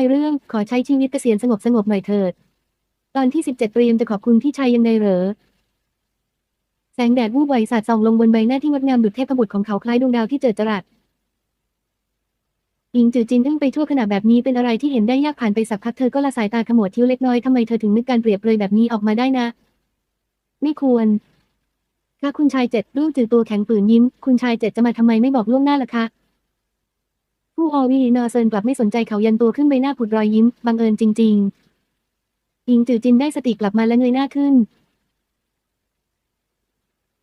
ายเรื่องขอใช้ชีวิตเกษียณสงบสงบหน่อยเถิด ตอนที่สิบเจ็ดเตรียมจะขอบคุณพี่ชายยังไงเหรอ แสงแดดวูบไหวสาดส่องลงบนใบหน้าที่งดงามดุจเทพบุตรของเขาคล้ายดวงดาวที่เจิดจรัสหญิงจือจินอึ้งไปทั่วขณะแบบนี้เป็นอะไรที่เห็นได้ยากผ่านไปสักพักเธอก็ละสายตาขมวดคิ้วเล็กน้อยทำไมเธอถึงนึกการเปรียบเปรยแบบนี้ออกมาได้นะ ไม่ควรถ้าคุณชายเจ็ดรูปจือตัวแข็งปืนยิ้ม คุณชายเจ็ดจะมาทำไมไม่บอกล่วงหน้าล่ะคะ ผู้ออวีนอเซินกลับไม่สนใจเขายันตัวขึ้นใบหน้าผุดรอยยิ้ม บังเอิญจริงๆหญิงจือจินได้สติกลับมาและเงยหน้าขึ้น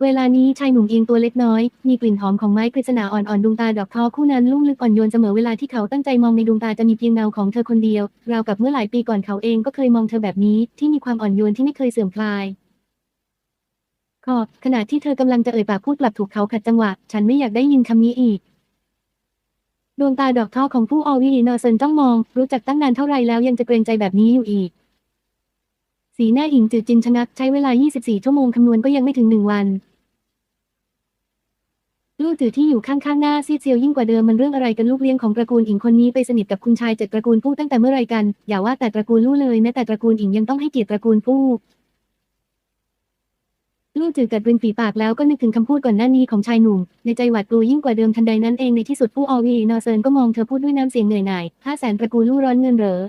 เวลานี้ชายหนุ่มเอียงตัวเล็กน้อย มีกลิ่นหอมของไม้กฤษณาอ่อนๆดวงตาดอกทอคู่นั้นลุ่มลึกอ่อนโยนเสมอเวลาที่เขาตั้งใจมองในดวงตาจะมีเพียงเงาของเธอคนเดียว ราวกับเมื่อหลายปีก่อนเขาเองก็เคยมองเธอแบบนี้ที่มีความอ่อนโยนที่ไม่เคยเสื่อมคลายขอบขณะที่เธอกำลังจะเอ่ยปากพูดกลับถูกเขาขัดจังหวะ ฉันไม่อยากได้ยินคำนี้อีก ดวงตาดอกทอของผู้อวีนอเซนจ้องมอง รู้จักตั้งนานเท่าไรแล้วยังจะเกรงใจแบบนี้อยู่อีก สีหน้าหญิงจืดจินชะงักใช้เวลา 24 ชั่วโมงคำนวณก็ยังไม่ถึงหนึ่งวันลูกจือที่อยู่ข้างๆหน้าซีเซียวยิ่งกว่าเดิมมันเรื่องอะไรกันลูกเลี้ยงของตระกูลอิงคนนี้ไปสนิทกับคุณชายเจ็ดตระกูลผู้ตั้งแต่เมื่อไรกัน อย่าว่าแต่ตระกูลลู่เลยแม้แต่ตระกูลอิงยังต้องให้เกียรติตระกูลผู้ ลูกจือกัดริมฝีปากแล้วก็นึกถึงคำพูดก่อนหน้านี้ของชายหนุ่ม ในใจหวาดกลัวยิ่งกว่าเดิมทันใดนั้นเองในที่สุดผู้ออวีนอเซินก็มองเธอพูดด้วยน้ำเสียงเหนื่อยหน่ายห้าแสนตระกูลลู่ร้อนเงินเหรอ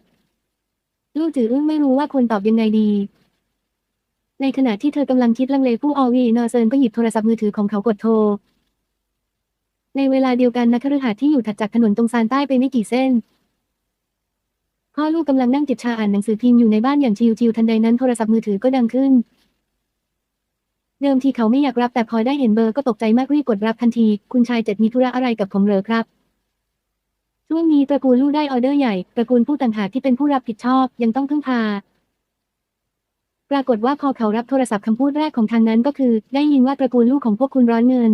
ลูกจืออึ้งไม่รู้ว่าควรตอบยังไงดี ในขณะที่เธอกำลังคิดลังเลผู้ออวีนอเซินก็หยิบโทรศัพท์มือถือของเขากดโทร ในเวลาเดียวกันนักคฤหาสน์ที่อยู่ถัดจากถนนตรงซานใต้ไปไม่กี่เส้นพ่อลูกกำลังนั่งจิบชาอ่านหนังสือพิมพ์อยู่ในบ้านอย่างชิวๆทันใดนั้นโทรศัพท์มือถือก็ดังขึ้น เดิมทีเขาไม่อยากรับแต่พอได้เห็นเบอร์ก็ตกใจมากรีบกดรับทันที คุณชายเจ็ดมีธุระอะไรกับผมเหรอครับ ช่วงนี้ตระกูลลูกได้ออเดอร์ใหญ่ ตระกูลผู้ต่างหากที่เป็นผู้รับผิดชอบยังต้องพึ่งพา ปรากฏว่าพอเขารับโทรศัพท์คำพูดแรกของทางนั้นก็คือ ได้ยินว่าตระกูลลูกของพวกคุณร้อนเงิน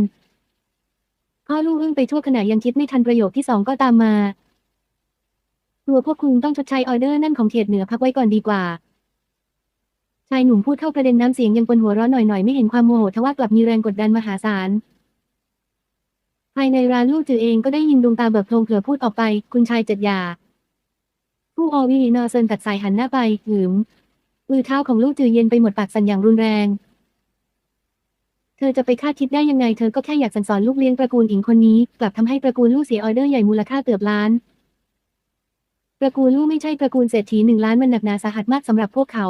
พ่อลูกอึ้งไปทั่วขณะยังคิดไม่ทันประโยคที่สองก็ตามมาตัวพวกคุณต้องชดใช้ออเดอร์นั่นของเขตเหนือพักไว้ก่อนดีกว่าายหนุ่มพูดเข้าประเด็นน้ำเสียงยังปนหัวร้อนหน่อยๆ ไม่เห็นความโมโหทว่ากลับมีแรงกดดันมหาศาล ภายในร้านลูกจือเองก็ได้ยินดวงตาเบิกโพลงเผลอพูดออกไป คุณชายจ็ดยา ผู้อวีนอเซินตัดสายหันหน้าไปหืมมือเท้าของลูกจือเย็นไปหมดปากสั่นอย่างรุนแรง เธอจะไปคาดคิดได้ยังไง เธอก็แค่อยากสั่งสอนลูกเลี้ยงตระกูลอิงคนนี้ กลับทำให้ตระกูลลูกเสียออเดอร์ใหญ่มูลค่าเกือบล้านตระกูลลูกไม่ใช่ตระกูลเศรษฐีหนึ่งล้านมันหนักหนาสาหัสมากสำหรับพวกเขา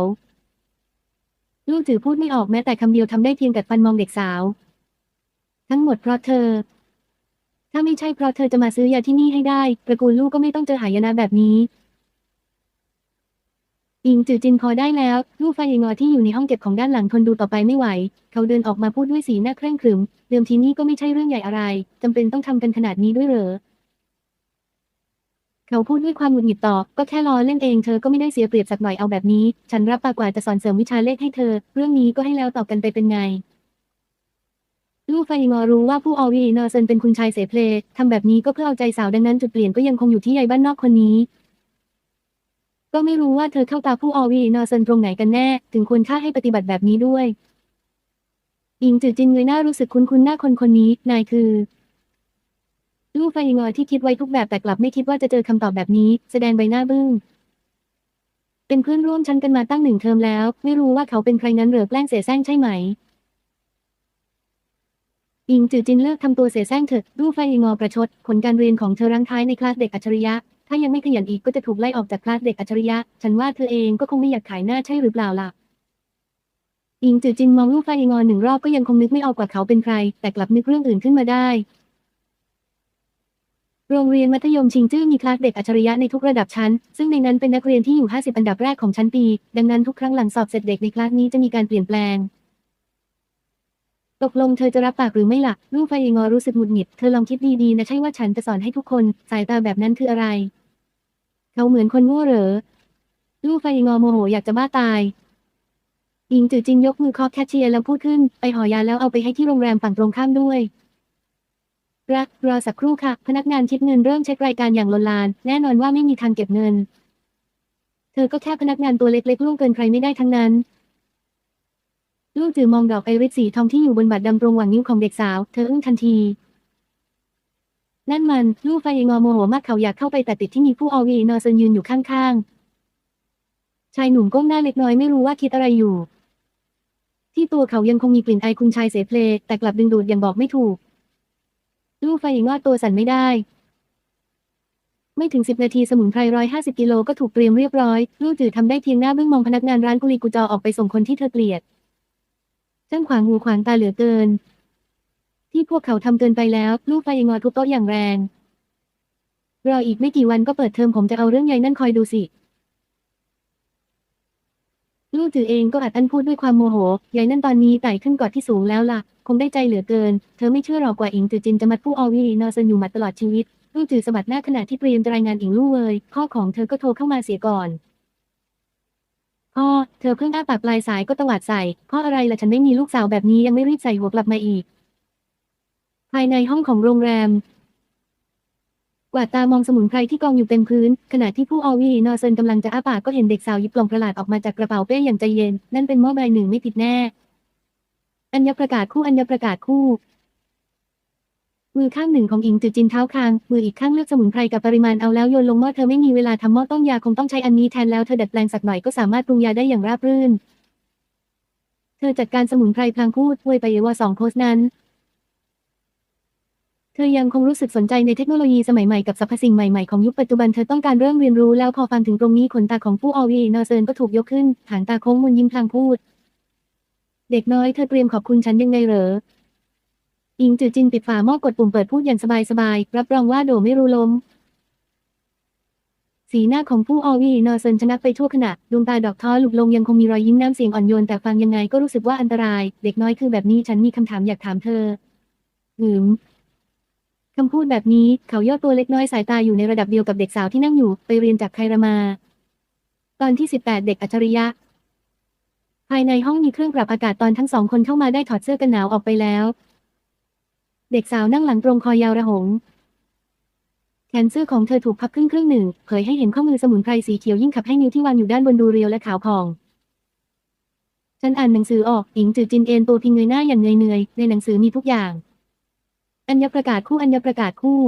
ลูกจือพูดไม่ออกแม้แต่คำเดียวทำได้เพียงกัดฟันมองเด็กสาว ทั้งหมดเพราะเธอ ถ้าไม่ใช่เพราะเธอจะมาซื้อยาที่นี่ให้ได้ตระกูลลูกก็ไม่ต้องเจอหายนะแบบนี้อิงจือจินพอได้แล้วลูกไฟยงอที่อยู่ในห้องเก็บของด้านหลังทนดูต่อไปไม่ไหว เขาเดินออกมาพูดด้วยสีหน้าเคร่งขรึม เดิมทีนี้ก็ไม่ใช่เรื่องใหญ่อะไรจำเป็นต้องทำกันขนาดนี้ด้วยเหรอ เขาพูดด้วยความหงุดหงิดตอบก็แค่ล้อเล่นเองเธอก็ไม่ได้เสียเปรียบสักหน่อยเอาแบบนี้ ฉันรับปากว่าจะสอนเสริมวิชาเลขให้เธอ เรื่องนี้ก็ให้แล้วตอบกันไปเป็นไง ลูกไฟงอรู้ว่าผู้อวีนอร์เซนเป็นคุณชายเสเพลทำแบบนี้ก็เพื่อเอาใจสาวดังนั้นจุดเปลี่ยนก็ยังคงอยู่ที่ยายบ้านนอกคนนี้ ก็ไม่รู้ว่าเธอเข้าตาผู้อวีนอร์เซนตรงไหนกันแน่ ถึงควรค่าให้ปฏิบัติแบบนี้ด้วยอิงจือจินเงยหน้ารู้สึกคุ้นคุ้นๆหน้าคนคนนี้ นายคือ ลูกไฟงอที่คิดไว้ทุกแบบแต่กลับไม่คิดว่าจะเจอคำตอบแบบนี้ แสดงใบหน้าบึ้งเป็นเพื่อนร่วมชั้นกันมาตั้งหนึ่งเทอมแล้ว ไม่รู้ว่าเขาเป็นใครนั้นเหรือแกล้งเสแสร้งใช่ไหม อิงจือจินเลิกทำตัวเสแสร้งเถอะรูปไฟงอประชด ผลการเรียนของเธอรั้งท้ายในคลาสเด็กอัจฉริยะ ถ้ายังไม่ขยันอีกก็จะถูกไล่ออกจากคลาสเด็กอัจฉริยะ ฉันว่าเธอเองก็คงไม่อยากขายหน้าใช่หรือเปล่าล่ะ อิงจือจินมองลูกไฟงอหนึ่งรอบก็ยังคงนึกไม่ออกว่าเขาเป็นใคร แต่กลับนึกเรื่องอื่นขึ้นมาได้ โรงเรียนมัธยมชิงจื้อมีคลาสเด็กอัจฉริยะในทุกระดับชั้น ซึ่งในนั้นเป็นนักเรียนที่อยู่ 50 อันดับแรกของชั้นปี ดังนั้นทุกครั้งหลังสอบเสร็จเด็กในคลาสนี้จะมีการเปลี่ยนแปลง ตกลงเธอจะรับปากหรือไม่ล่ะ ลูกไฟงอรู้สึกหงุดหงิด เธอลองคิดดีๆนะใช่ว่าฉันจะสอนให้ทุกคน สายตาแบบนั้นคืออะไร เขาเหมือนคนโง่เหรอ ลูกไฟงอโมโหอยากจะบ้าตายอิงจือจินยกมือเคอแคชเชียร์แล้วพูดขึ้น ไปหอยาแล้วเอาไปให้ที่โรงแรมฝั่งตรงข้ามด้วย รักรอสักครู่ค่ะ พนักงานคิดเงินเริ่มเช็ครายการอย่างลนลาน แน่นอนว่าไม่มีทางเก็บเงิน เธอก็แค่พนักงานตัวเล็กๆล่วงเกินใครไม่ได้ทั้งนั้น ลูกจือมองดอกไอริสสีทองที่อยู่บนบัตรดำรงหว่างนิ้วของเด็กสาว เธออึ้งทันทีนั่นมันลู่ไฟงอโมโหมากเขาอยากเข้าไปแต่ติดที่มีผู้อวีนอเซนยืนอยู่ข้างๆ ชายหนุ่มก้มหน้าเล็กน้อยไม่รู้ว่าคิดอะไรอยู่ ที่ตัวเขายังคงมีกลิ่นไอคุณชายเสเพลแต่กลับดึงดูดอย่างบอกไม่ถูก ลู่ไฟงอตัวสั่นไม่ได้ ไม่ถึงสิบนาทีสมุนไพรร้อยห้าสิบกิโลก็ถูกเตรียมเรียบร้อย ลู่จือทำได้เพียงหน้าเบื้องมองพนักงานร้านกุลีกุจอออกไปส่งคนที่เธอเกลียดช่างขวางหูขวางตาเหลือเกิน ที่พวกเขาทำเกินไปแล้ว ลู่ไฟงอทุบโต๊ะอย่างแรงรออีกไม่กี่วันก็เปิดเทอมผมจะเอาเรื่องใหญ่นั่นคอยดูสิ ลู่จือเองก็อัดอั้นพูดด้วยความโมโหยายนั่นตอนนี้ไต่ขึ้นกอดที่สูงแล้วล่ะ คงได้ใจเหลือเกิน เธอไม่เชื่อหรอกกว่าอิงจือจินจะมัดผู้อวีนอเซนอยู่มัดตลอดชีวิตลู่จือสะบัดหน้าขณะที่เตรียมจะรายงานอิงลู่เวยพ่อของเธอก็โทรเข้ามาเสียก่อนพ่อเธอเพิ่งอ้าปากปลายสายก็ตวาดใส่พ่ออะไรล่ะฉันไม่มีลูกสาวแบบนี้ยังไม่รีบใส่หัวกลับมาอีก ภายในห้องของโรงแรม กวาดตามองสมุนไพรที่กองอยู่เต็มพื้น ขณะที่ผู้อวีนอเซนกำลังจะอ้าปากก็เห็นเด็กสาวหยิบกล่องประหลาดออกมาจากกระเป๋าเป้อย่างใจเย็น นั่นเป็นหม้อใบหนึ่งไม่ผิดแน่ อัญญประกาศคู่อัญญประกาศคู่มือข้างหนึ่งของอิงจือจินเท้าคาง มืออีกข้างเลือกสมุนไพรกับปริมาณเอาแล้วโยนลงหม้อเธอไม่มีเวลาทำหม้อต้มยาคงต้องใช้อันนี้แทนแล้วเธอดัดแปลงสักหน่อยก็สามารถปรุงยาได้อย่างราบรื่น เธอจัดการสมุนไพรพลางพูดอวยไปเยวาสองโพสนั้น เธอยังคงรู้สึกสนใจในเทคโนโลยีสมัยใหม่กับสรรพสิ่งใหม่ๆของยุคปัจจุบันเธอต้องการเริ่มเรียนรู้แล้วพอฟังถึงตรงนี้ขนตาของผู้อวีนอเซินก็ถูกยกขึ้น หางตาโค้งมุนยิ้มพลางพูด เด็กน้อยเธอเตรียมขอบคุณฉันยังไงเหรอ อิงจือจินปิดฝาหม้อกดปุ่มเปิดพูดอย่างสบายๆรับรองว่าโดไม่รู้ล้ม สีหน้าของผู้อวีนอเซินชนะไปชั่วขณะดวงตาดอกท้อหลุกลงยังคงมีรอยยิ้มน้ำเสียงอ่อนโยนแต่ฟังยังไงก็รู้สึกว่าอันตราย เด็กน้อยคือแบบนี้ฉันมีคำถามอยากถามเธอหืม คำพูดแบบนี้เขาย่อตัวเล็กน้อยสายตาอยู่ในระดับเดียวกับเด็กสาวที่นั่งอยู่ ไปเรียนจากใครมา ตอนที่ 18 เด็กอัจฉริยะ ภายในห้องมีเครื่องปรับอากาศตอนทั้งสองคนเข้ามาได้ถอดเสื้อกันหนาวออกไปแล้ว เด็กสาวนั่งหลังตรงคอยาวระหง แขนเสื้อของเธอถูกพับครึ่งครึ่งหนึ่งเผยให้เห็นข้อมือสมุนไพรสีเขียวยิ่งขับให้นิ้วที่วางอยู่ด้านบนดูเรียวและขาวผ่องฉันอ่านหนังสือออกหญิงจือจินเอ็นตัวพิงเงยหน้าอย่างเหนื่อยๆในหนังสือมีทุกอย่าง อัญญประกาศคู่อัญญประกาศคู่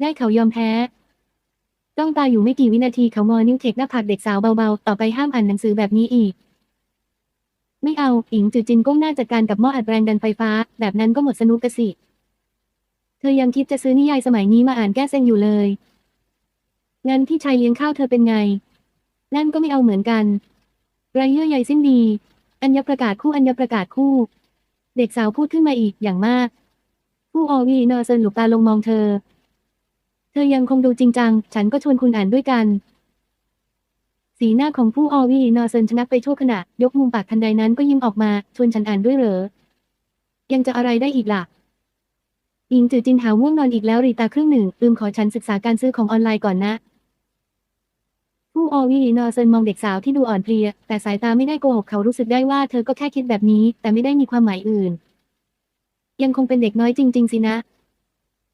ได้เขายอมแพ้ ต้องตายอยู่ไม่กี่วินาทีเขามอนิ้วเทคหน้าผากเด็กสาวเบาๆ ต่อไปห้ามอ่านหนังสือแบบนี้อีก ไม่เอาอิงจือจินก้มหน้าจัดการกับหม้ออัดแรงดันไฟฟ้า แบบนั้นก็หมดสนุกกะสิ เธอยังคิดจะซื้อนิยายสมัยนี้มาอ่านแก้เซ็งอยู่เลย งั้นพี่ชายเลี้ยงข้าวเธอเป็นไง นั่นก็ไม่เอาเหมือนกันไรเยื่อใยสิ้นดี อัญญประกาศคู่อัญญประกาศคู่ เด็กสาวพูดขึ้นมาอีกอย่างมาก ออวีนอร์เซินหลุกตาลงมองเธอ เธอยังคงดูจริงจัง ฉันก็ชวนคุณอ่านด้วยกัน สีหน้าของผู้อวีนอร์เซินชนักไปชั่วขณะ ยกมุมปากทันใดนั้นก็ยิ้มออกมา ชวนฉันอ่านด้วยเหรอ ยังจะอะไรได้อีกล่ะอิงจือจินหาว่วงนอนอีกแล้วรีตาครึ่งหนึ่งลืมขอฉันศึกษาการซื้อของออนไลน์ก่อนนะ ผู้อวีนอเซนมองเด็กสาวที่ดูอ่อนเพลีย แต่สายตาไม่ได้โกหกเขารู้สึกได้ว่าเธอก็แค่คิดแบบนี้ แต่ไม่ได้มีความหมายอื่น ยังคงเป็นเด็กน้อยจริง ๆ สินะ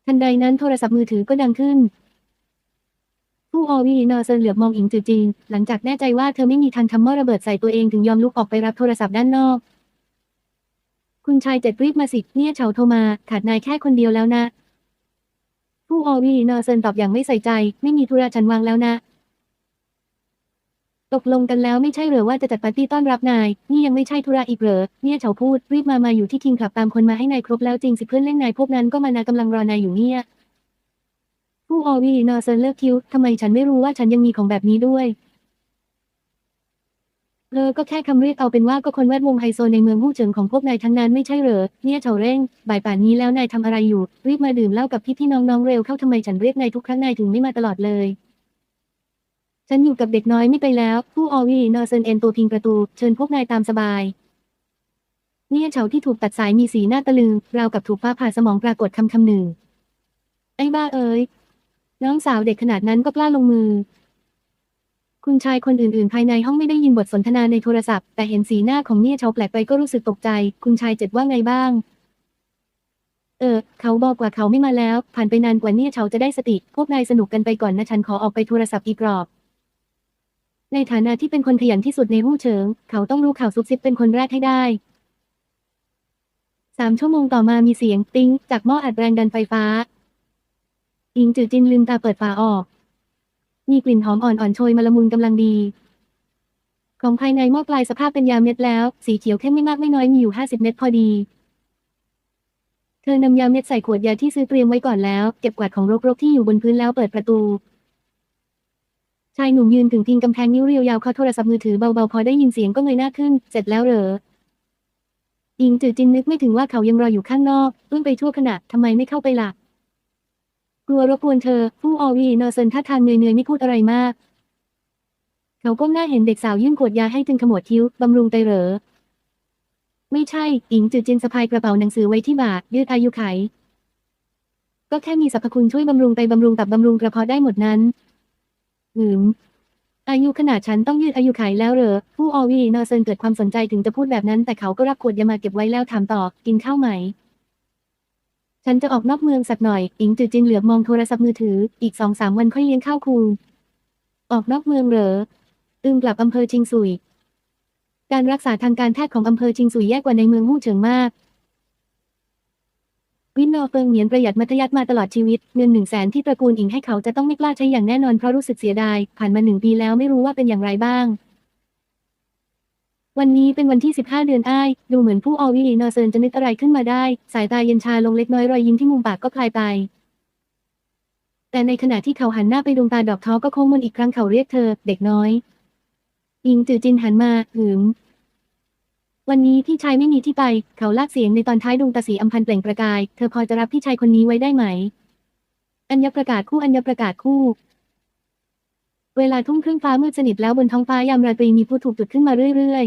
ทันใดนั้นโทรศัพท์มือถือก็ดังขึ้น ผู้ออวีนอเซินเหลือบมองอิงจือจินหลังจากแน่ใจว่าเธอไม่มีทางทำหม้อระเบิดใส่ตัวเองถึงยอมลุกออกไปรับโทรศัพท์ด้านนอก คุณชายเจ็ดรีบมาสิเนี่ยเฉาโทรมาขาดนายแค่คนเดียวแล้วนะ ผู้ออวีนอเซินตอบอย่างไม่ใส่ใจ ไม่มีธุระฉันวางแล้วนะ ตกลงกันแล้วไม่ใช่เหรอว่าจะจัดปาร์ตี้ต้อนรับนาย นี่ยังไม่ใช่ธุระอีกเหรอ เนี่ยเฉาพูด รีบมา มาอยู่ที่คิงคลับตามคนมาให้นายครบแล้วจริงสิเพื่อนเล่นนายพวกนั้นก็มานากำลังรอนายอยู่เนี่ยผู้อวีนอเซินเลิกคิ้วทำไมฉันไม่รู้ว่าฉันยังมีของแบบนี้ด้วยเออก็แค่คำเรียกเอาเป็นว่าก็คนแวดวงไฮโซในเมืองหู้เฉิงของพวกนายทั้งนั้นไม่ใช่เหรอ เนี่ยเฉาเร่ง บ่ายป่านนี้แล้วนายทำอะไรอยู่ รีบมาดื่มเหล้ากับพี่พี่น้องๆเร็วเข้าทำไมฉันเรียกนายทุกครั้งนายถึงไม่มาตลอดเลย ฉันอยู่กับเด็กน้อยไม่ไปแล้ว ผู้ออวีนอเซนเอ็นตัวพิงประตู เชิญพวกนายตามสบาย เนี่ยเฉาที่ถูกตัดสายมีสีหน้าตะลึง ราวกับถูกฟ้าผ่าสมองปรากฏคำคำหนึ่ง ไอ้บ้าเอ๋ย น้องสาวเด็กขนาดนั้นก็กล้าลงมือ คุณชายคนอื่นๆ ภายในห้องไม่ได้ยินบทสนทนาในโทรศัพท์ แต่เห็นสีหน้าของเนี่ยเฉาแปลกไปก็รู้สึกตกใจ คุณชายเจ็ดว่าไงบ้างเออ เขาบอกว่าเขาไม่มาแล้ว ผ่านไปนานกว่าเนี่ยเฉาจะได้สติ พวกนายสนุกกันไปก่อนนะ ฉันขอออกไปโทรศัพท์อีกรอบ ในฐานะที่เป็นคนขยันที่สุดในหู้เฉิง เขาต้องรู้ข่าวซุบซิบเป็นคนแรกให้ได้สามชั่วโมงต่อมามีเสียงติ้งจากหม้ออัดแรงดันไฟฟ้า อิงจือจินลืมตาเปิดฝาออก มีกลิ่นหอมอ่อนๆโชยมาละมุนกำลังดี ของภายในหม้อกลายสภาพเป็นยาเม็ดแล้ว สีเขียวเข้มไม่มากไม่น้อยมีอยู่50เม็ดพอดี เธอนำยาเม็ดใส่ขวดยาที่ซื้อเตรียมไว้ก่อนแล้ว เก็บกวาดของรกๆที่อยู่บนพื้นแล้วเปิดประตู ชายหนุ่มยืนถึงพิงกำแพงนิ้วเรียวยาวเคาโทรศัพท์มือถือเบาๆ พอได้ยินเสียงก็เงยหน้าขึ้น เสร็จแล้วเหรออิงจือจินนึกไม่ถึงว่าเขายังรออยู่ข้างนอกอึ้งไปชั่วขณะทำไมไม่เข้าไปล่ะ กลัวรบกวนเธอ ผู้อวีนอร์เซนท่าทางเหนื่อยๆไม่พูดอะไรมาก เขาก้มหน้าเห็นเด็กสาวยื่นขวดยาให้จึงขมวดคิ้วบำรุงไตเหรอ ไม่ใช่ อิงจือจินสะพายกระเป๋าหนังสือไว้ที่บ่ายืดอายุไข ก็แค่มีสรรพคุณช่วยบำรุงไตบำรุงตับบำรุงกระเพาะได้หมดนั้น หืม อายุขนาดฉันต้องยืดอายุไขแล้วเหรอ ผู้ออวีนอเซนเกิดความสนใจถึงจะพูดแบบนั้น แต่เขาก็รับขวดยามาเก็บไว้แล้วถามต่อ กินข้าวไหม ฉันจะออกนอกเมืองสักหน่อย อิงจือจินเหลือบมองโทรศัพท์มือถือ อีกสองสามวันค่อยเลี้ยงข้าวคูออกนอกเมืองเหรอ อึงกลับอำเภอจิงซุยการรักษาทางการแพทย์ของอำเภอจิงซุยแย่กว่าในเมืองฮู่เฉิงมาก วินนอเฟิงเหมียนประหยัดมัธยัติมาตลอดชีวิต เงินหนึ่งแสนที่ตระกูลอิงให้เขาจะต้องไม่กล้าใช้อย่างแน่นอนเพราะรู้สึกเสียดาย ผ่านมาหนึ่งปีแล้วไม่รู้ว่าเป็นอย่างไรบ้าง วันนี้เป็นวันที่ 15 เดือนอ้าย ดูเหมือนผู้ออวีนอเซินจะนึกอะไรขึ้นมาได้ สายตาเย็นชาลงเล็กน้อยรอยยิ้มที่มุมปากก็คลายไป แต่ในขณะที่เขาหันหน้าไปดวงตาดอกท้อก็โค้งมนอีกครั้งเขาเรียกเธอ เด็กน้อย อิงจือจินหันมาหืม วันนี้พี่ชายไม่มีที่ไป เขาลากเสียงในตอนท้ายดวงตาสีอัมพันเปล่งประกาย เธอพอจะรับพี่ชายคนนี้ไว้ได้ไหม อัญญประกาศคู่อัญญประกาศคู่ เวลาทุ่มครึ่งฟ้ามืดสนิทแล้วบนท้องฟ้ายามราตรีมีผู้ถูกจุดขึ้นมาเรื่อย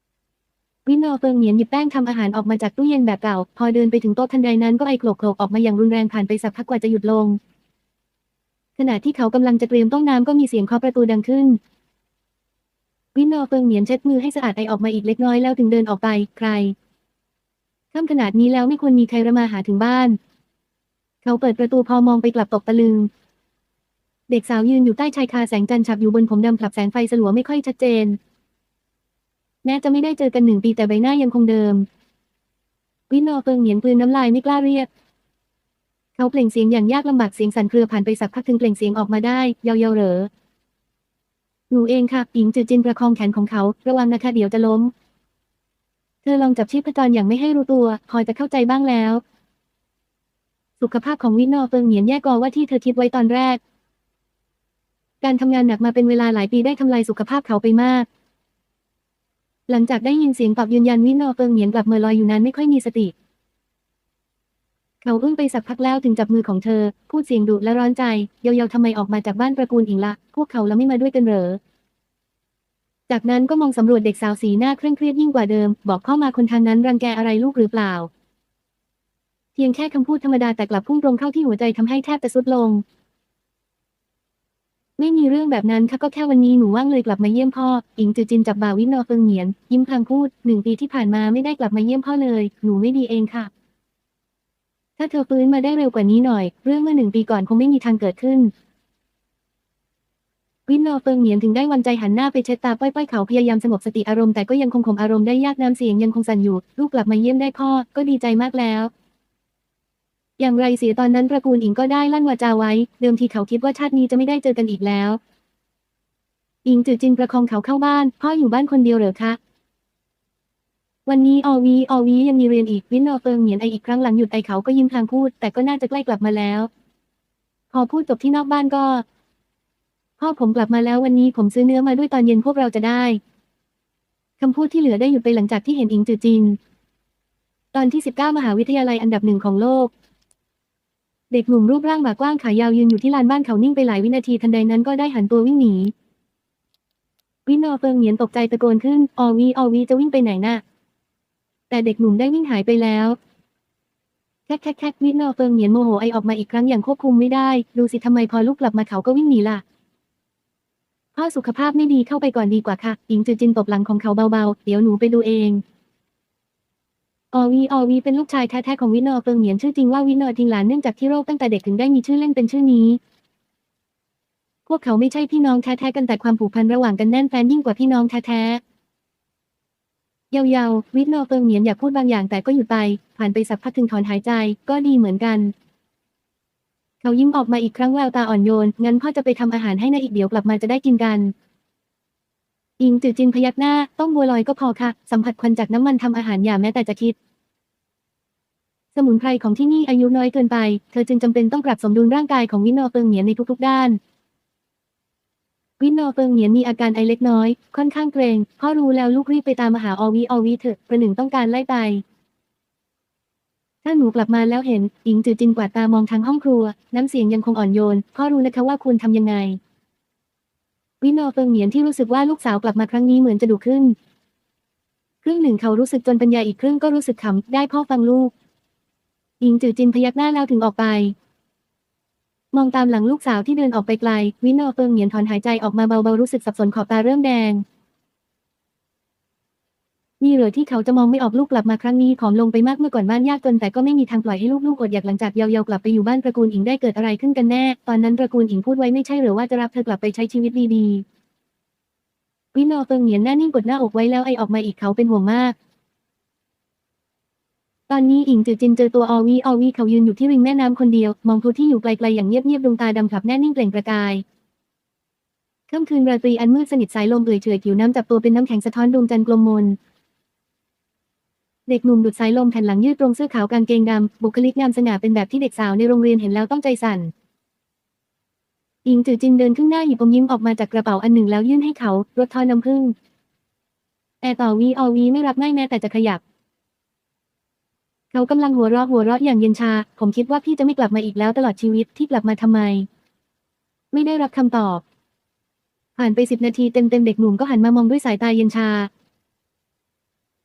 ๆ วินอเฟิงเหมียนหยิบแป้งทำอาหารออกมาจากตู้เย็นแบบเก่า พอเดินไปถึงโต๊ะทันใดนั้นก็ไอโกรกโกรกออกมาอย่างรุนแรงผ่านไปสักพักกว่าจะหยุดลง ขณะที่เขากำลังจะเตรียมต้มน้ำก็มีเสียงเคาะประตูดังขึ้น วินนอเฟิงเหมียนเช็ดมือให้สะอาดไอออกมาอีกเล็กน้อยแล้วถึงเดินออกไป ใครค่ำขนาดนี้แล้วไม่ควรมีใครระมาหาถึงบ้าน เขาเปิดประตูพอมองไปกลับตกตะลึง เด็กสาวยืนอยู่ใต้ชายคาแสงจันทร์ฉับอยู่บนผมดำผลับแสงไฟสลัวไม่ค่อยชัดเจน แม้จะไม่ได้เจอกันหนึ่งปีแต่ใบหน้ายังคงเดิม วินนอเฟิงเหมียนกลืนน้ำลายไม่กล้าเรียก เขาเปล่งเสียงอย่างยากลำบากเสียงสั่นเครือผ่านไปสักพักถึงเปล่งเสียงออกมาได้ เยาๆเหรอ หนูเองค่ะหญิงจือจินประคองแขนของเขา ระวังนะคะเดี๋ยวจะล้ม เธอลองจับชีพจรอย่างไม่ให้รู้ตัว พอจะเข้าใจบ้างแล้ว สุขภาพของวินนอเฟิงเหมียนแย่กว่าว่าที่เธอคิดไว้ตอนแรก การทำงานหนักมาเป็นเวลาหลายปีได้ทำลายสุขภาพเขาไปมาก หลังจากได้ยินเสียงตอบยืนยันวินนอเฟิงเหมียนกลับเมอลอยอยู่นานไม่ค่อยมีสติ เขาอึ้งไปสักพักแล้วถึงจับมือของเธอ พูดเสียงดุและร้อนใจ เยาๆทำไมออกมาจากบ้านตระกูลอิงละ พวกเขาแล้วไม่มาด้วยกันเหรอ จากนั้นก็มองสำรวจเด็กสาวสีหน้าเคร่งเครียดยิ่งกว่าเดิม บอกเข้ามาคนทางนั้นรังแกอะไรลูกหรือเปล่า เพียงแค่คำพูดธรรมดาแต่กลับพุ่งตรงเข้าที่หัวใจทำให้แทบจะสุดลง ไม่มีเรื่องแบบนั้นค่ะก็แค่วันนี้หนูว่างเลยกลับมาเยี่ยมพ่อ อิงจือจินจับบ่าวินนอเฟิงเหมียน ยิ้มพลางพูดหนึ่งปีที่ผ่านมาไม่ได้กลับมาเยี่ยมพ่อเลย หนูไม่ดีเองค่ะ ถ้าเธอฟื้นมาได้เร็วกว่านี้หน่อย เรื่องเมื่อหนึ่งปีก่อนคงไม่มีทางเกิดขึ้น วินนอเฟิงเหมียนถึงได้วันใจหันหน้าไปเช็ดตาป้อยๆเขาพยายามสงบสติอารมณ์แต่ก็ยังคงข่มอารมณ์ได้ยากน้ำเสียงยังคงสั่นอยู่ ลูกกลับมาเยี่ยมได้พ่อก็ดีใจมากแล้วอย่างไรเสียตอนนั้นตระกูลอิงก็ได้ลั่นวาจาไว้ เดิมทีเขาคิดว่าชาตินี้จะไม่ได้เจอกันอีกแล้ว อิงจือจินประคองเขาเข้าบ้าน พ่ออยู่บ้านคนเดียวเหรอคะ วันนี้อวีอวียังมีเรียนอีกวินนอเฟิงเหมียนไออีกครั้งหลังหยุดไอเขาก็ยิ้มพลางพูด แต่ก็น่าจะใกล้กลับมาแล้ว พอพูดจบที่นอกบ้านก็พ่อผมกลับมาแล้ววันนี้ผมซื้อเนื้อมาด้วยตอนเย็นพวกเราจะได้คำพูดที่เหลือได้หยุดไปหลังจากที่เห็นอิงจือจิน ตอนที่ 19 มหาวิทยาลัยอันดับหนึ่งของโลก เด็กหนุ่มรูปร่างบากกว้างขายาวยืนอยู่ที่ลานบ้านเขานิ่งไปหลายวินาทีทันใดนั้นก็ได้หันตัววิ่งหนีวินนอเฟิงเหมียนตกใจตะโกนขึ้น อวีอวีจะวิ่งไปไหนน่ะ แต่เด็กหนุ่มได้วิ่งหายไปแล้วแคกแคกแคกวินนอเฟิงเหมียนโมโหไอออกมาอีกครั้งอย่างควบคุมไม่ได้ ดูสิทำไมพอลูกกลับมาเขาก็วิ่งหนีล่ะ พ่อสุขภาพไม่ดีเข้าไปก่อนดีกว่าค่ะ อิงจือจินตบหลังของเขาเบาๆ เดี๋ยวหนูไปดูเอง ออวีออวีเป็นลูกชายแท้ๆของวินนอเฟิงเหมียนชื่อจริงว่าวินนอทิงหลานเนื่องจากที่โรคตั้งแต่เด็กถึงได้มีชื่อเล่นเป็นชื่อนี้ พวกเขาไม่ใช่พี่น้องแท้ๆกันแต่ความผูกพันระหว่างกันแน่นแฟนยิ่งกว่าพี่น้องแท้ๆ ยาวๆ วิทนอเฟิงเหมียนอยากพูดบางอย่างแต่ก็หยุดไป ผ่านไปสักพักถึงถอนหายใจ ก็ดีเหมือนกัน เขายิ้มออกมาอีกครั้งแววตาอ่อนโยน งั้นพ่อจะไปทำอาหารให้นะอีกเดี๋ยวกลับมาจะได้กินกัน อิงจือจินพยักหน้า ต้มบัวลอยก็พอค่ะ สัมผัสควันจากน้ำมันทำอาหารอย่าแม้แต่จะคิด สมุนไพรของที่นี่อายุน้อยเกินไป เธอจึงจำเป็นต้องปรับสมดุลร่างกายของวินนอเฟิงเหนียนในทุกๆด้าน วินนอเฟิงเหนียนมีอาการไอเล็กน้อย ค่อนข้างเกรง พ่อรู้แล้วลูกรีบไปตามมาหาอวีอวีเถอะ ประหนึ่งต้องการไล่ไป ถ้าหนูกลับมาแล้วเห็น อิงจือจินกวาดตามองทางห้องครัว น้ำเสียงยังคงอ่อนโยน พ่อรู้นะคะว่าควรทำยังไง วินนอเฟิงเหนียนที่รู้สึกว่าลูกสาวกลับมาครั้งนี้เหมือนจะดุขึ้น ครึ่งหนึ่งเขารู้สึกจนปัญญาอีกครึ่งก็รู้สึกขำได้พ่อฟังลูก อิงจือจินพยักหน้าแล้วถึงออกไป มองตามหลังลูกสาวที่เดินออกไปไกล วินอเฟิงเหนียนถอนหายใจออกมาเบาๆรู้สึกสับสนขอบตาเริ่มแดง มีเหรือที่เขาจะมองไม่ออกลูกกลับมาครั้งนี้ผอมลงไปมากเมื่อก่อนบ้านยากจนแต่ก็ไม่มีทางปล่อยให้ลูกๆอดอยากหลังจากเยาวๆกลับไปอยู่บ้านตระกูลอิงได้เกิดอะไรขึ้นกันแน่ ตอนนั้นตระกูลอิงพูดไว้ไม่ใช่หรือว่าจะรับเธอกลับไปใช้ชีวิตดีๆวินอเฟิงเหนียนหน้านิ่งกดหน้าอกไว้แล้วไอออกมาอีกเขาเป็นห่วงมาก ตอนนี้อิงจือจินเจอตัวอวีอวีเขายืนอยู่ที่ริมแม่น้ำคนเดียว มองพลุที่อยู่ไกลๆอย่างเงียบๆดวงตาดำคลับแน่นิ่งเปล่งประกายค่ำคืนราตรีอันมืดสนิทสายลมเอื่อยเฉยผิวน้ำจับตัวเป็นน้ำแข็งสะท้อนดวงจันทร์กลมมน เด็กหนุ่มดุดสายลมแผ่นหลังยืดตรงเสื้อขาวกางเกงดำบุคลิกงามสง่าเป็นแบบที่เด็กสาวในโรงเรียนเห็นแล้วต้องใจสั่นอิงจือจินเดินขึ้นหน้าหยิบอมยิ้มออกมาจากกระเป๋าอันหนึ่งแล้วยื่นให้เขารถทอน้ำผึ้งแอร์ต่อวีอวีไม่รับง่ายแม้แต่จะขยับ เขากำลังหัวเราะหัวเราะอย่างเย็นชา ผมคิดว่าพี่จะไม่กลับมาอีกแล้วตลอดชีวิตที่กลับมาทำไม ไม่ได้รับคำตอบ ผ่านไปสิบนาทีเต็มๆเด็กหนุ่มก็หันมามองด้วยสายตาเย็นชา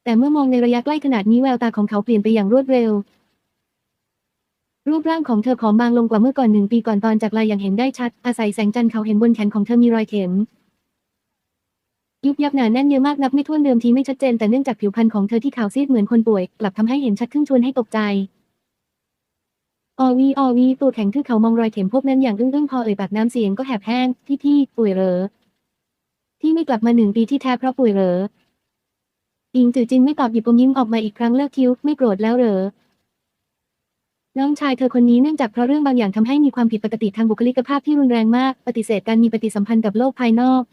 แต่เมื่อมองในระยะใกล้ขนาดนี้แววตาของเขาเปลี่ยนไปอย่างรวดเร็ว รูปร่างของเธอผอมบางลงกว่าเมื่อก่อนหนึ่งปีก่อนตอนจากลายอย่างเห็นได้ชัด อาศัยแสงจันทร์เขาเห็นบนแขนของเธอมีรอยเข็ม ยุบยับหนาแน่นเยอะมากนับไม่ถ้วนเดิมทีไม่ชัดเจนแต่เนื่องจากผิวพรรณของเธอที่ขาวซีดเหมือนคนป่วย กลับทำให้เห็นชัดขึ้นชวนให้ตกใจออวีออวีตัวแข็งทื่อเขามองรอยเข็มพวกนั้นอย่างอึ้งๆพอเอ่ยปากน้ำเสียงก็แหบแห้งพี่พี่ป่วยเหรอที่ไม่กลับมาหนึ่งปีที่แท้เพราะป่วยเหรออิงจือจินไม่ตอบหยิบอมยิ้มออกมาอีกครั้งเลิกคิ้วไม่โกรธแล้วเหรอน้องชายเธอคนนี้เนื่องจากเพราะเรื่องบางอย่างทำให้มีความผิดปกติทางบุคลิกภาพที่รุนแรงมาก ปฏิเสธการมีปฏิสัมพันธ์กับโลกภายนอก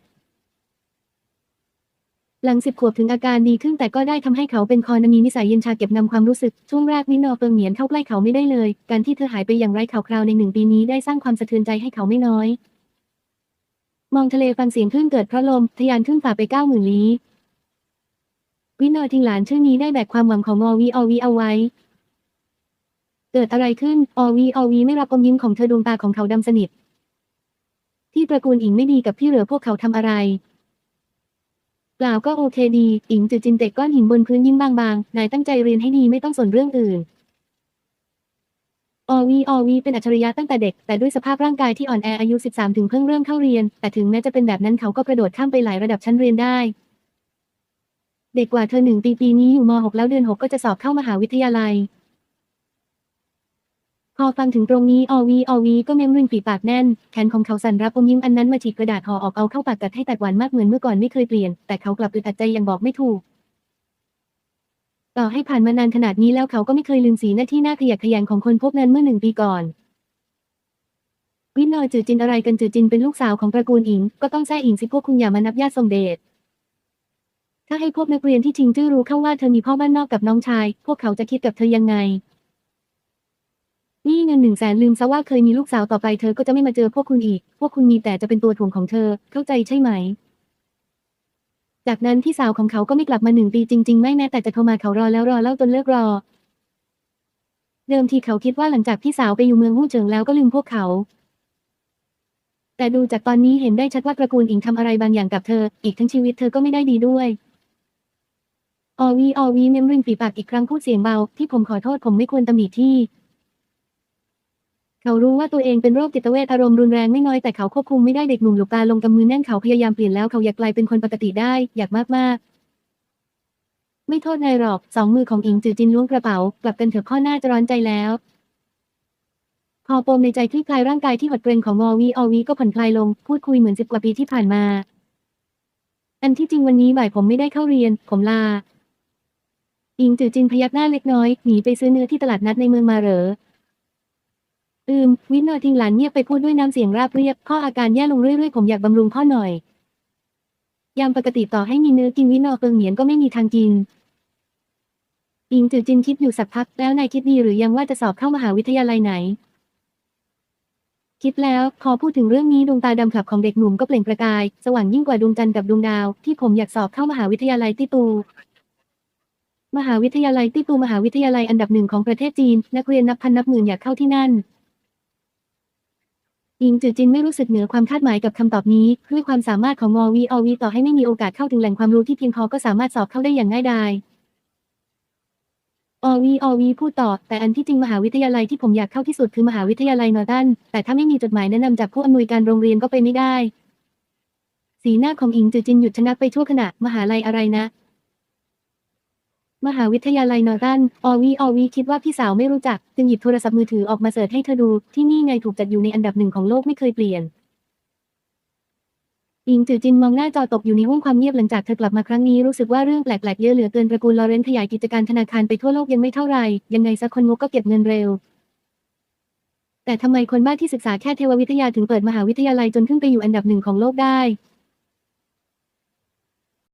หลังสิบขวบถึงอาการดีขึ้นแต่ก็ได้ทำให้เขาเป็นคอนมีนิสัยเย็นชาเก็บงำความรู้สึก ช่วงแรกวินอเฟิงเหมียนเข้าใกล้เขาไม่ได้เลย การที่เธอหายไปอย่างไร้ข่าวคราวในหนึ่งปีนี้ได้สร้างความสะเทือนใจให้เขาไม่น้อย มองทะเลฟังเสียงคลื่นเกิดเพราะลมทะยานขึ้นฝ่าไปเก้าหมื่นลี้วินอทิงหลานชื่อนี้ได้แบกความหวังของอวีอวีเอาไว้ เกิดอะไรขึ้นอวีอวีไม่รับอมยิ้มของเธอดวงตาของเขาดำสนิท ที่ตระกูลอิงไม่ดีกับพี่เหลือพวกเขาทำอะไร เปล่าก็โอเคดีอิงจือจินเตะก้อนหินบนพื้นยิ้มบางๆ นายตั้งใจเรียนให้ดีไม่ต้องสนเรื่องอื่นอวีอวีเป็นอัจฉริยะตั้งแต่เด็ก แต่ด้วยสภาพร่างกายที่อ่อนแออายุ 13 ถึงเพิ่งเริ่มเข้าเรียน แต่ถึงแม้จะเป็นแบบนั้นเขาก็กระโดดข้ามไปหลายระดับชั้นเรียนได้ เด็กกว่าเธอหนึ่งปีปีนี้อยู่ม .6 แล้วเดือน 6 ก็จะสอบเข้ามหาวิทยาลัย พอฟังถึงตรงนี้อวีอวีก็เม้มริมฝีปากแน่น แขนของเขาสั่นรับอมยิ้มอันนั้นมาฉีกกระดาษห่อออกเอาเข้าปากกัดให้แตกหวานมากเหมือนเมื่อก่อนไม่เคยเปลี่ยน แต่เขากลับอึดอัดใจยังบอกไม่ถูก ต่อให้ผ่านมานานขนาดนี้แล้วเขาก็ไม่เคยลืมสีหน้าที่น่าขยะแขยงของคนพวกนั้นเมื่อหนึ่งปีก่อนวินนอยจือจินอะไรกันจือจินเป็นลูกสาวของตระกูลอิง ก็ต้องแซ่อิงสิพวกคุณอย่ามานับญาติทรงเดชถ้าให้พวกนักเรียนที่ชิงจื้อรู้เข้าว่าเธอมีพ่อบ้านนอกกับน้องชาย พวกเขาจะคิดกับเธอยังไง นี่เงินหนึ่งแสนลืมซะว่าเคยมีลูกสาวต่อไปเธอก็จะไม่มาเจอพวกคุณอีก พวกคุณมีแต่จะเป็นตัวถ่วงของเธอ เข้าใจใช่ไหม จากนั้นพี่สาวของเขาก็ไม่กลับมาหนึ่งปีจริง ๆ ไม่แม้แต่จะโทรมาเขารอแล้วรอเล่าจนเลิกรอ เดิมทีเขาคิดว่าหลังจากพี่สาวไปอยู่เมืองฮู้เจิงแล้วก็ลืมพวกเขา แต่ดูจากตอนนี้เห็นได้ชัดว่าตระกูลอิงทำอะไรบางอย่างกับเธอ อีกทั้งชีวิตเธอก็ไม่ได้ดีด้วยอวีอวีเมมริมฝีปากอีกครั้งพูดเสียงเบา ที่ผมขอโทษผมไม่ควรตำหนิที่ เขารู้ว่าตัวเองเป็นโรคจิตเวทอารมณ์รุนแรงไม่น้อยแต่เขาควบคุมไม่ได้เด็กหนุ่มหลบตาลงกำมือแน่นเขาพยายามเปลี่ยนแล้วเขาอยากกลายเป็นคนปกติได้ อยากมากๆ ไม่โทษนายหรอกสองมือของอิงจือจินล้วงกระเป๋า กลับกันเถอะพ่อหน้าจะร้อนใจแล้วพอปมในใจคลี่คลายร่างกายที่หดเกรงของวอวีอวีก็ผ่อนคลายลง พูดคุยเหมือนสิบกว่าปีที่ผ่านมา อันที่จริงวันนี้บ่ายผมไม่ได้เข้าเรียน ผมลาอิงจือจินพยักหน้าเล็กน้อยหนีไปซื้อเนื้อที่ตลาดนัดในเมืองมาเหรอ อืม วิทย์นอทิ้งหลานเงียบไปพูดด้วยน้ำเสียงราบเรียบพ่ออาการแย่ลงเรื่อยๆ ผมอยากบำรุงพ่อหน่อย ยามปกติต่อให้มีเนื้อกินวิทย์นอเปิงเหมียนก็ไม่มีทางกิน อิงจือจินคิดอยู่สักพัก แล้วนายคิดดีหรือยังว่าจะสอบเข้ามหาวิทยาลัยไหน คิดแล้วพอพูดถึงเรื่องนี้ดวงตาดำขับของเด็กหนุ่มก็เปล่งประกาย สว่างยิ่งกว่าดวงจันทร์กับดวงดาว ที่ผมอยากสอบเข้ามหาวิทยาลัยติตูมหาวิทยาลัยติปูมหาวิทยาลัยอันดับหนึ่งของประเทศจีน นักเรียนนับพันนับหมื่นอยากเข้าที่นั่น อิงจือจินไม่รู้สึกเหนือความคาดหมายกับคำตอบนี้ ด้วยความสามารถของงอวีอวีต่อให้ไม่มีโอกาสเข้าถึงแหล่งความรู้ที่เพียงพอก็สามารถสอบเข้าได้อย่างง่ายดายอวีอวีพูดต่อ แต่อันที่จริงมหาวิทยาลัยที่ผมอยากเข้าที่สุดคือมหาวิทยาลัยนอร์ตัน แต่ถ้าไม่มีจดหมายแนะนำจากผู้อำนวยการโรงเรียนก็ไปไม่ได้ สีหน้าของอิงจือจินหยุดชะงักไปชั่วขณะ มหาลัยอะไรนะ มหาวิทยาลัยนอร์ตันออวีออวีคิดว่าพี่สาวไม่รู้จัก จึงหยิบโทรศัพท์มือถือออกมาเสิร์ชให้เธอดู ที่นี่ไงถูกจัดอยู่ในอันดับหนึ่งของโลกไม่เคยเปลี่ยนอิงจือจินมองหน้าจอตกอยู่ในห้วงความเงียบหลังจากเธอกลับมาครั้งนี้รู้สึกว่าเรื่องแปลกๆเยอะเหลือเกินตระกูลลอเรนขยายกิจการธนาคารไปทั่วโลกยังไม่เท่าไหร่ยังไงสักคนงกก็เก็บเงินเร็ว แต่ทำไมคนบ้าที่ศึกษาแค่เทววิทยาถึงเปิดมหาวิทยาลัยจนขึ้นไปอยู่อันดับหนึ่งของโลกได้